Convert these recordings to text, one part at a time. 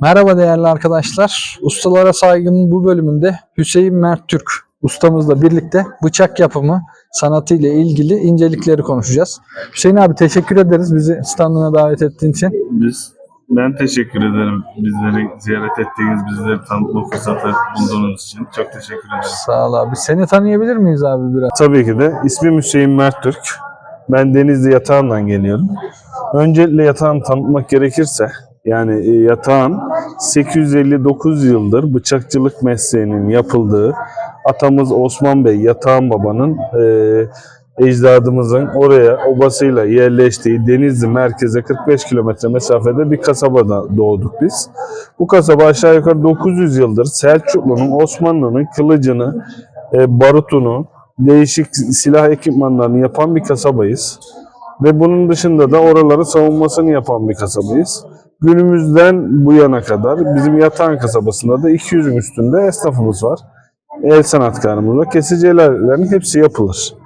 Merhaba değerli arkadaşlar. Ustalara saygının bu bölümünde Hüseyin Mert Türk ustamızla birlikte bıçak yapımı sanatı ile ilgili incelikleri konuşacağız. Hüseyin abi teşekkür ederiz bizi standına davet ettiğin için. Biz ben teşekkür ederim bizleri ziyaret ettiğiniz, bizleri tanıtma fırsatı bulduğunuz için. Çok teşekkür ederim. Sağ ol abi. Seni tanıyabilir miyiz abi biraz? Tabii ki de. İsmim Hüseyin Mert Türk. Ben Denizli Yatağan'dan geliyorum. Öncelikle yatağını tanıtmak gerekirse, yani e, yatağın 859 yıldır bıçakçılık mesleğinin yapıldığı atamız Osman Bey Yatağan Baba'nın e, ecdadımızın oraya obasıyla yerleştiği Denizli merkeze 45 kilometre mesafede bir kasabada doğduk biz. Bu kasaba aşağı yukarı 900 yıldır Selçuklu'nun, Osmanlı'nın kılıcını, e, barutunu, değişik silah ekipmanlarını yapan bir kasabayız. Ve bunun dışında da oraları savunmasını yapan bir kasabayız. Günümüzden bu yana kadar bizim Yatağan kasabasında da 200'ün üstünde esnafımız var. El sanatkarımız var. Kesicilerin hepsi yapılır.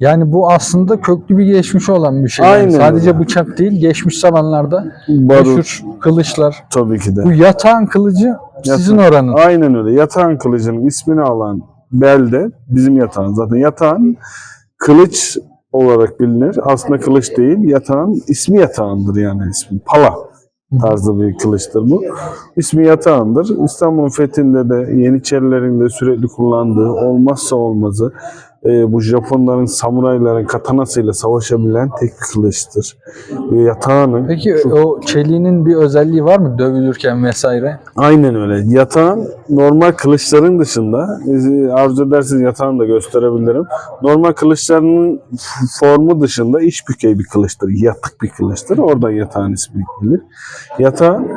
Yani bu aslında köklü bir geçmiş olan bir şey. Yani Aynen sadece öyle. bıçak değil, geçmiş zamanlarda Barut meşhur kılıçlar. tabii ki de. Bu yatağın kılıcı sizin oranın. Aynen öyle. Yatağan kılıcının ismini alan belde bizim yatağın. Zaten yatağın kılıç olarak bilinir. Aslında kılıç değil. Yatağın ismi yatağındır yani ismi. Pala tarzı bir kılıçtır bu. İsmi yatağındır. İstanbul'un fethinde de Yeniçerilerin de sürekli kullandığı olmazsa olmazı e, bu Japonların samurayların katanasıyla savaşabilen tek kılıçtır. E, yatağının Peki o çeliğinin bir özelliği var mı dövülürken vesaire? Aynen öyle. Yatağın normal kılıçların dışında e, arzu ederseniz yatağını da gösterebilirim. Normal kılıçlarının f- formu dışında iç bükey bir kılıçtır. Yatık bir kılıçtır. Oradan yatağın ismi gelir. Yatağın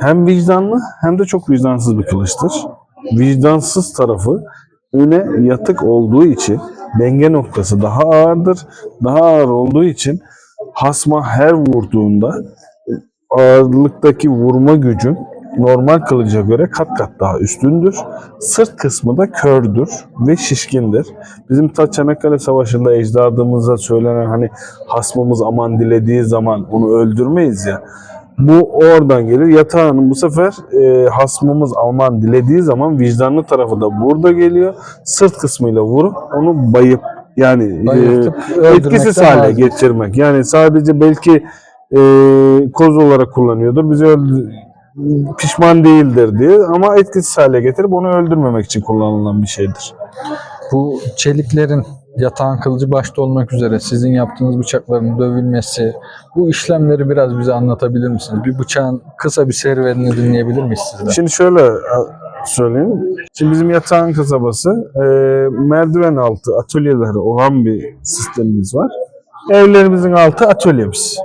hem vicdanlı hem de çok vicdansız bir kılıçtır. Vicdansız tarafı öne yatık olduğu için denge noktası daha ağırdır. Daha ağır olduğu için hasma her vurduğunda ağırlıktaki vurma gücün normal kılıca göre kat kat daha üstündür. Sırt kısmı da kördür ve şişkindir. Bizim ta Çanakkale Savaşı'nda ecdadımıza söylenen hani hasmımız aman dilediği zaman onu öldürmeyiz ya. Bu oradan gelir. Yatağının bu sefer e, hasmımız aman dilediği zaman vicdanlı tarafı da burada geliyor. Sırt kısmıyla vurup onu bayıp yani e, Bayıltıp etkisiz öldürmekten hale vazgeç- getirmek. Yani sadece belki e, koz olarak kullanıyordur. Bizi öldü- pişman değildir diye ama etkisiz hale getirip onu öldürmemek için kullanılan bir şeydir. Bu çeliklerin yatağın kılıcı başta olmak üzere sizin yaptığınız bıçakların dövülmesi, bu işlemleri biraz bize anlatabilir misiniz? Bir bıçağın kısa bir serüvenini dinleyebilir miyiz sizden? Şimdi şöyle söyleyeyim. Şimdi bizim yatağın kasabası e, merdiven altı atölyeleri olan bir sistemimiz var. Evlerimizin altı atölyemiz.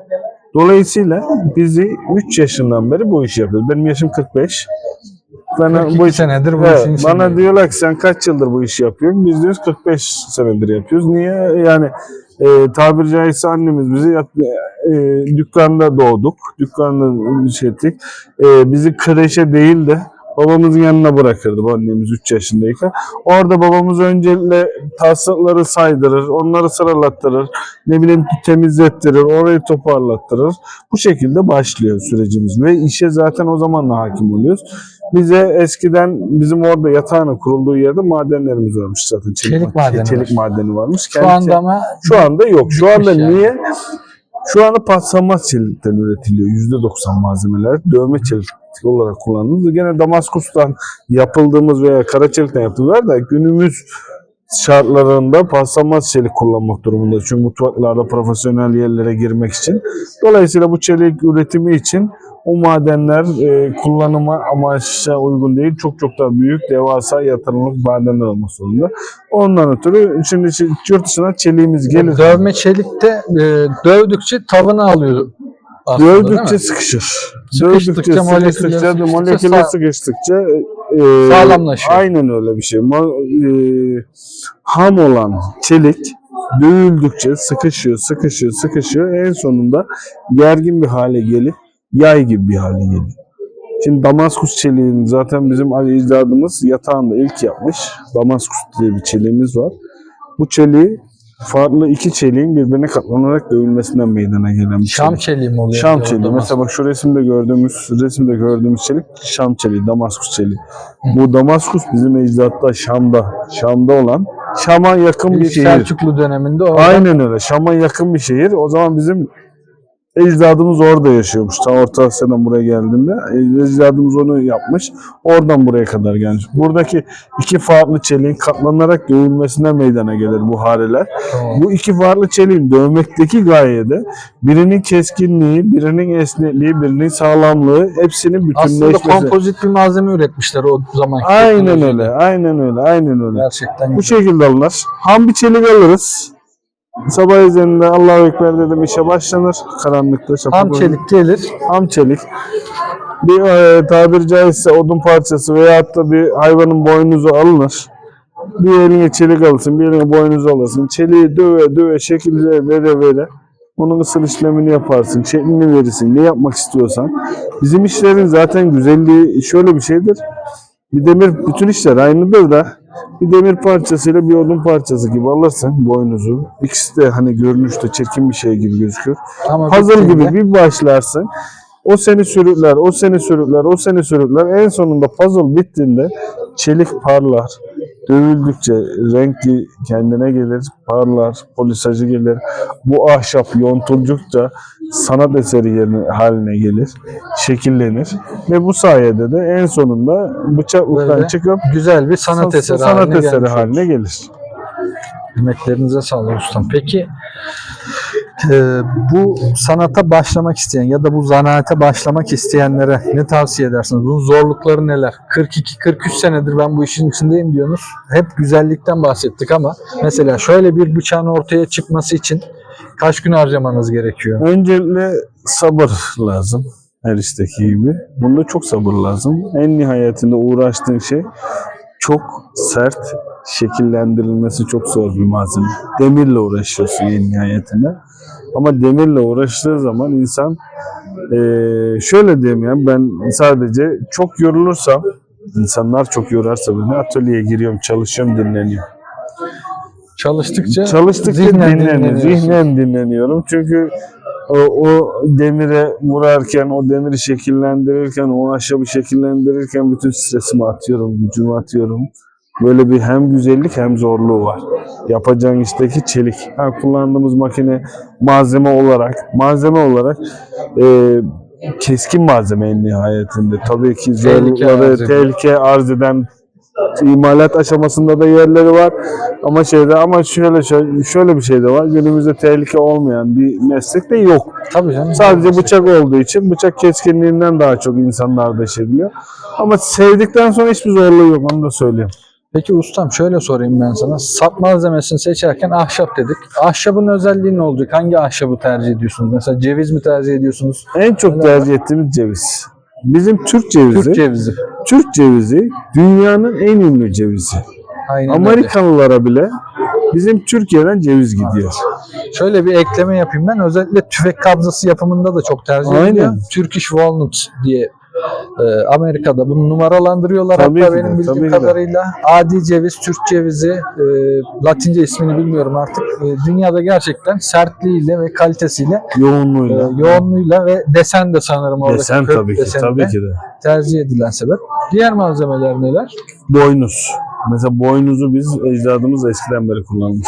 Dolayısıyla bizi 3 yaşından beri bu işi yapıyoruz. Benim yaşım 45. Bana 42 senedir bu Evet, işin bana diyorlar ki sen kaç yıldır bu işi yapıyorsun? Biz diyoruz 45 senedir yapıyoruz. Niye? Yani e, tabiri caizse annemiz bizi e, dükkanda doğduk. Dükkanda şey ettik. E, bizi kreşe değil de babamızın yanına bırakırdı bu annemiz 3 yaşındayken. Orada babamız öncelikle taslıkları saydırır, onları sıralattırır, ne bileyim temizlettirir, orayı toparlattırır. Bu şekilde başlıyor sürecimiz ve işe zaten o zamanla hakim oluyoruz. Bize eskiden bizim orada yatağının kurulduğu yerde madenlerimiz varmış zaten. Çelik ma- madeni Çelik var. madeni varmış. Şu Kendi- anda ama şu anda yok. Şu anda yani. niye? Şu anda paslanmaz çelikten üretiliyor. %90 malzemeler dövme çelik olarak kullanılıyor. Gene Damaskus'tan yapıldığımız veya kara çelikten yaptığımız da günümüz şartlarında paslanmaz çelik kullanmak durumunda. Çünkü mutfaklarda profesyonel yerlere girmek için. Dolayısıyla bu çelik üretimi için o madenler e, kullanıma amaçla uygun değil. Çok çok daha büyük, devasa yatırımlık madenler olması zorunda. Ondan ötürü şimdi yurt dışına çeliğimiz gelir. dövme çelikte e, dövdükçe tavını alıyor aslında değil mi? sıkışır. Sıkıştıkça, moleküller sıkıştıkça, sıkıştıkça moleküller sıkıştıkça e, Sağlamlaşıyor. Aynen öyle bir şey. Ma- e, ham olan çelik dövüldükçe sıkışıyor, sıkışıyor, sıkışıyor. En sonunda gergin bir hale gelip yay gibi bir hale geliyor. Şimdi Damaskus çeliğini zaten bizim Ali ecdadımız yatağında ilk yapmış. Damaskus diye bir çeliğimiz var. Bu çeliği farklı iki çeliğin birbirine katlanarak dövülmesinden meydana gelen bir Şam çelik. çeliği mi oluyor? Şam çeliği. Mesela bak şu resimde gördüğümüz resimde gördüğümüz çelik Şam çeliği, Damaskus çeliği. Bu Damaskus bizim ecdatta Şam'da, Şam'da olan Şam'a yakın bir İlk şehir. Selçuklu döneminde orada Aynen öyle. Şam'a yakın bir şehir. O zaman bizim ecdadımız orada yaşıyormuş. Ta Orta Asya'dan buraya geldiğinde ecdadımız onu yapmış. Oradan buraya kadar gelmiş. Buradaki iki farklı çeliğin katlanarak dövülmesine meydana gelir bu hareler. Tamam. Bu iki farklı çeliğin dövmekteki gayede birinin keskinliği, birinin esnekliği, birinin sağlamlığı hepsinin aslında bütünleşmesi. kompozit bir malzeme üretmişler o zaman. Aynen öyle, aynen öyle, aynen öyle. Gerçekten Bu şekilde alınır. Ham bir çelik alırız. Sabah üzerinde Allahu Ekber dedim işe başlanır. Karanlıkta şafak Ham olur. çelik gelir. Ham çelik. Bir e, tabiri caizse odun parçası veyahut da bir hayvanın boynuzu alınır. Bir eline çelik alırsın, bir eline boynuzu alırsın. Çeliği döve döve şekilde vere vere. Onun ısıl işlemini yaparsın, şeklini verirsin, ne yapmak istiyorsan. Bizim işlerin zaten güzelliği şöyle bir şeydir. Bir demir bütün işler aynıdır da bir demir parçasıyla bir odun parçası gibi alırsın boynuzu. İkisi de hani görünüşte çirkin bir şey gibi gözükür. Ama bittiğinde- gibi bir başlarsın. O seni sürükler, o seni sürükler, o seni sürükler. En sonunda puzzle bittiğinde çelik parlar. Dövüldükçe rengi kendine gelir, parlar, polisajı gelir. Bu ahşap yontulcukça sanat eseri yerine, haline gelir, şekillenir. Ve bu sayede de en sonunda bıçaklıktan Böyle çıkıp güzel bir sanat sa- eseri sanat haline eseri haline gelir. Emeklerinize sağlık ustam. Peki e, bu sanata başlamak isteyen ya da bu zanaate başlamak isteyenlere ne tavsiye edersiniz? Bunun zorlukları neler? 42-43 senedir ben bu işin içindeyim diyorsunuz. Hep güzellikten bahsettik ama mesela şöyle bir bıçağın ortaya çıkması için kaç gün harcamanız gerekiyor? Öncelikle sabır lazım. Her işteki gibi. Bunda çok sabır lazım. En nihayetinde uğraştığın şey çok sert şekillendirilmesi çok zor bir malzeme. Demirle uğraşıyorsun en nihayetinde. Ama demirle uğraştığı zaman insan eee, şöyle diyeyim ben sadece çok yorulursam insanlar çok yorarsa beni atölyeye giriyorum çalışıyorum dinleniyorum. Çalıştıkça, Çalıştıkça zihnen dinleniyorum. Zihnen dinleniyorum. Çünkü o, o demire vurarken, o demiri şekillendirirken, o ahşabı şekillendirirken bütün stresimi atıyorum, gücümü atıyorum. Böyle bir hem güzellik hem zorluğu var. Yapacağın işteki çelik. Ha, kullandığımız makine malzeme olarak, malzeme olarak e, keskin malzeme en nihayetinde. Tabii ki Tehlike zorlukları, ediyor. tehlike arz eden imalat aşamasında da yerleri var. Ama şeyde ama şöyle şöyle, şöyle bir şey de var. Günümüzde tehlike olmayan bir meslek de yok. Tabii canım. Sadece bıçak olduğu için bıçak keskinliğinden daha çok insanlar da şey biliyor. Ama sevdikten sonra hiçbir zorluğu yok onu da söyleyeyim. Peki ustam şöyle sorayım ben sana. Sap malzemesini seçerken ahşap dedik. Ahşabın özelliği ne olacak? Hangi ahşabı tercih ediyorsunuz? Mesela ceviz mi tercih ediyorsunuz? En çok tercih ettiğimiz ceviz. Bizim Türk cevizi, Türk cevizi. Türk cevizi dünyanın en ünlü cevizi. Aynen öyle. Amerikalılara bile bizim Türkiye'den ceviz gidiyor. Şöyle bir ekleme yapayım ben. Özellikle tüfek kabzası yapımında da çok tercih Aynen. ediliyor. Turkish Walnut diye e, Amerika'da bunu numaralandırıyorlar. Tabii Hatta de, benim bildiğim ki de. kadarıyla adi ceviz, Türk cevizi, e, Latince ismini bilmiyorum artık. E, dünyada gerçekten sertliğiyle ve kalitesiyle, e, Yoğunluğuyla. yoğunluğuyla ve desen de sanırım orada. Desen tabii ki, tabii ki de. Tercih edilen sebep. Diğer malzemeler neler? Boynuz. Mesela boynuzu biz ecdadımız eskiden beri kullanmış.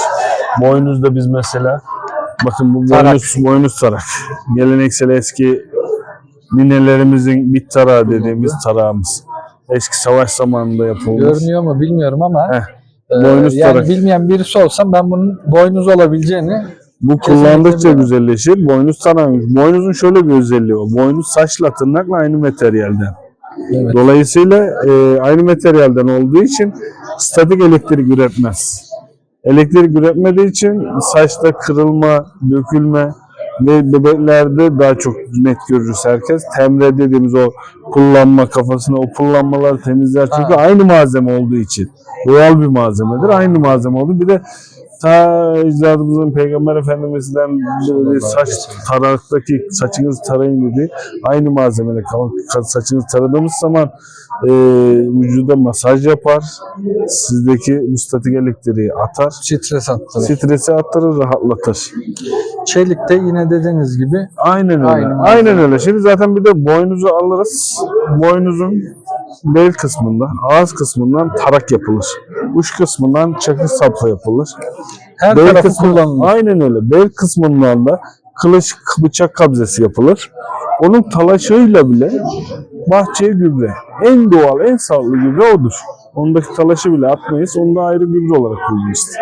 Boynuzda biz mesela bakın bu Tarak. boynuz, boynuz tarak. Geleneksel eski ninelerimizin bit tarağı dediğimiz tarağımız. Eski savaş zamanında yapılmış. Görünüyor mu bilmiyorum ama Heh, e, boynuz yani tarak. bilmeyen birisi olsam ben bunun boynuz olabileceğini Bu kullandıkça biliyorum. güzelleşir. Boynuz tarağıymış. Boynuzun şöyle bir özelliği var. Boynuz saçla tırnakla aynı materyalden. evet, Dolayısıyla e, aynı materyalden olduğu için statik elektrik üretmez. Elektrik üretmediği için saçta kırılma, dökülme ve bebeklerde daha çok net görürüz herkes. Temre dediğimiz o pullanma kafasına o pullanmalar temizler. Çünkü Ha. aynı malzeme olduğu için. Doğal bir malzemedir. Aynı malzeme olduğu. Bir de ta ecdadımızın Peygamber Efendimiz'den böyle saç taraktaki saçınızı tarayın dedi. Aynı malzemeyle saçınızı taradığımız zaman e, vücuda masaj yapar. Sizdeki mustatik elektriği atar. Stres attı. Stresi attırır, rahatlatır. Çelikte yine dediğiniz gibi Aynen öyle. Aynen. Aynen öyle. Şimdi zaten bir de boynuzu alırız. Boynuzun bel kısmından, ağız kısmından tarak yapılır. Uç kısmından çakı sapla yapılır. her Bel tarafı kısmı- kullanılır. Aynen öyle. Bel kısmından da kılıç bıçak kabzesi yapılır. Onun talaşıyla bile bahçeye gübre. En doğal, en sağlıklı gübre odur. Ondaki talaşı bile atmayız. Onu da ayrı gübre olarak kullanırız.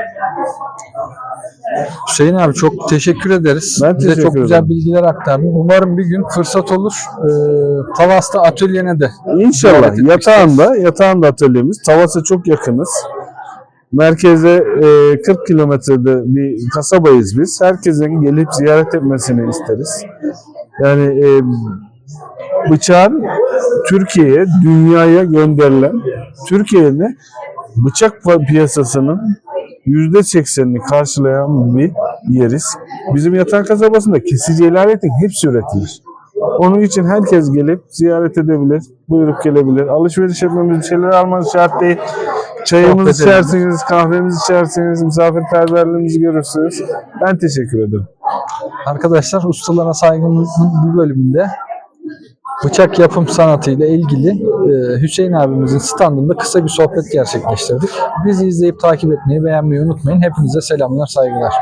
Hüseyin abi çok teşekkür ederiz. Ben Bize teşekkür çok güzel ederim. bilgiler aktardın. Umarım bir gün fırsat olur. Ee, Tavas'ta atölyene de İnşallah. Yatağında, yatağında atölyemiz. Tavas'a çok yakınız. Merkeze e, 40 kilometrede bir kasabayız biz. Herkesin gelip ziyaret etmesini isteriz. Yani e, bıçağın Türkiye'ye, dünyaya gönderilen, Türkiye'de bıçak piyasasının %80'ini karşılayan bir yeriz. Bizim yatan kasabasında kesici el aletin hepsi üretilir. Onun için herkes gelip ziyaret edebilir, buyurup gelebilir. Alışveriş etmemiz, bir şeyler almanız şart değil. Çayımızı içersiniz, kahvemizi içersiniz, misafirperverliğimizi görürsünüz. Ben teşekkür ederim. Arkadaşlar ustalara saygımızın bu bölümünde bıçak yapım sanatıyla ilgili e, Hüseyin abimizin standında kısa bir sohbet gerçekleştirdik. Bizi izleyip takip etmeyi, beğenmeyi unutmayın. Hepinize selamlar, saygılar.